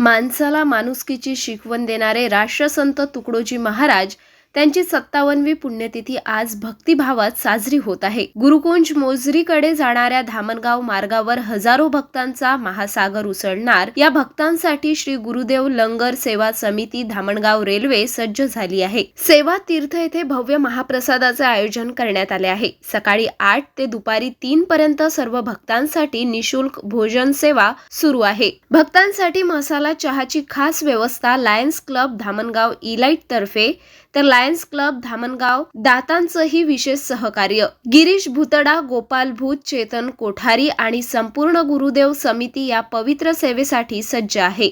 माणसाला माणुसकीची शिकवण देणारे राष्ट्रसंत तुकडोजी महाराज त्यांची सत्तावनवी पुण्यतिथी आज भक्तिभावात साजरी होत आहे. गुरुकुंज मोजरीकडे जाणाऱ्या धामणगाव मार्गावर हजारो भक्तांचा महासागर उसळणार. या भक्तांसाठी श्री गुरुदेव लंगर सेवा समिती धामणगाव रेल्वे सज्ज झाली आहे. सेवा तीर्थ येथे भव्य महाप्रसादाचे आयोजन करण्यात आले आहे. सकाळी आठ ते दुपारी तीन पर्यंत सर्व भक्तांसाठी निशुल्क भोजन सेवा सुरू आहे. भक्तांसाठी मसाला चहाची खास व्यवस्था लायन्स क्लब धामणगाव इलाइट तर्फे तर लायन्स क्लब धामणगाव दातांचंही विशेष सहकार्य. गिरीश भुतडा गोपाल भूत चेतन कोठारी आणि संपूर्ण गुरुदेव समिती या पवित्र सेवेसाठी सज्ज आहे.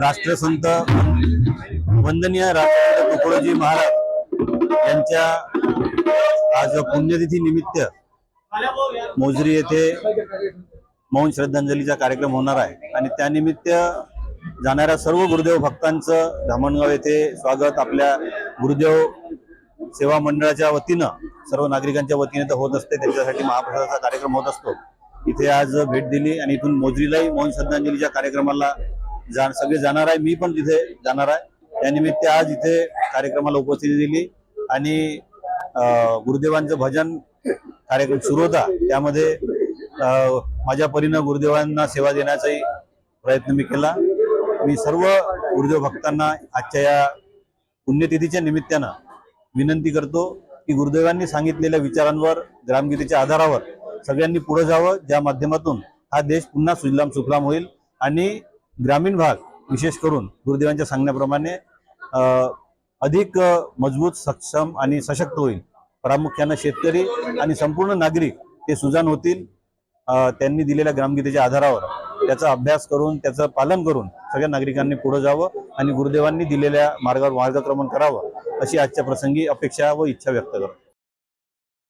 राष्ट्रसंत वंदनीय राष्ट्रसंत तुकडोजी महाराज यांच्या आज पुण्यतिथी निमित्त मोजरी येथे मौन श्रद्धांजलीचा कार्यक्रम होणार आहे. आणि त्यानिमित्त जाणाऱ्या सर्व गुरुदेव भक्तांचं धामणगाव येथे स्वागत आपल्या गुरुदेव सेवा मंडळाच्या वतीनं सर्व नागरिकांच्या वतीने तर होत असते. त्यांच्यासाठी महाप्रसादाचा कार्यक्रम होत असतो. इथे आज भेट दिली आणि इथून मोजरीलाही मौन श्रद्धांजलीच्या कार्यक्रमाला जा सगळे जाणार आहे. मी पण तिथे जाणार आहे. त्यानिमित्त आज इथे कार्यक्रमाला उपस्थिती दिली आणि गुरुदेवांचं भजन कार्यक्रम सुरू होता. त्यामध्ये माझ्या परीनं गुरुदेवांना सेवा देण्याचाही प्रयत्न मी केला. मी सर्व गुरुदेव भक्तांना आजच्या या पुण्यतिथीच्या निमित्तानं विनंती करतो की गुरुदेवांनी सांगितलेल्या विचारांवर ग्रामगीतेच्या आधारावर सगळ्यांनी पुढे जावं. ज्या माध्यमातून हा देश पुन्हा सुजलाम सुफलाम होईल. आणि ग्रामीण भाग विशेष करून गुरुदेवांच्या सांगण्याप्रमाणे अधिक मजबूत सक्षम आणि सशक्त होईल. प्रामुख्यानं शेतकरी आणि संपूर्ण नागरिक ते सुजान होतील त्यांनी दिलेल्या ग्रामगीतेच्या आधारावर. त्याचा अभ्यास करून त्याचं पालन करून सगळ्या नागरिकांनी पुढे जावं आणि गुरुदेवांनी दिलेल्या मार्गावर मार्गक्रमण करावं अशी आजच्या प्रसंगी अपेक्षा व इच्छा व्यक्त करतो.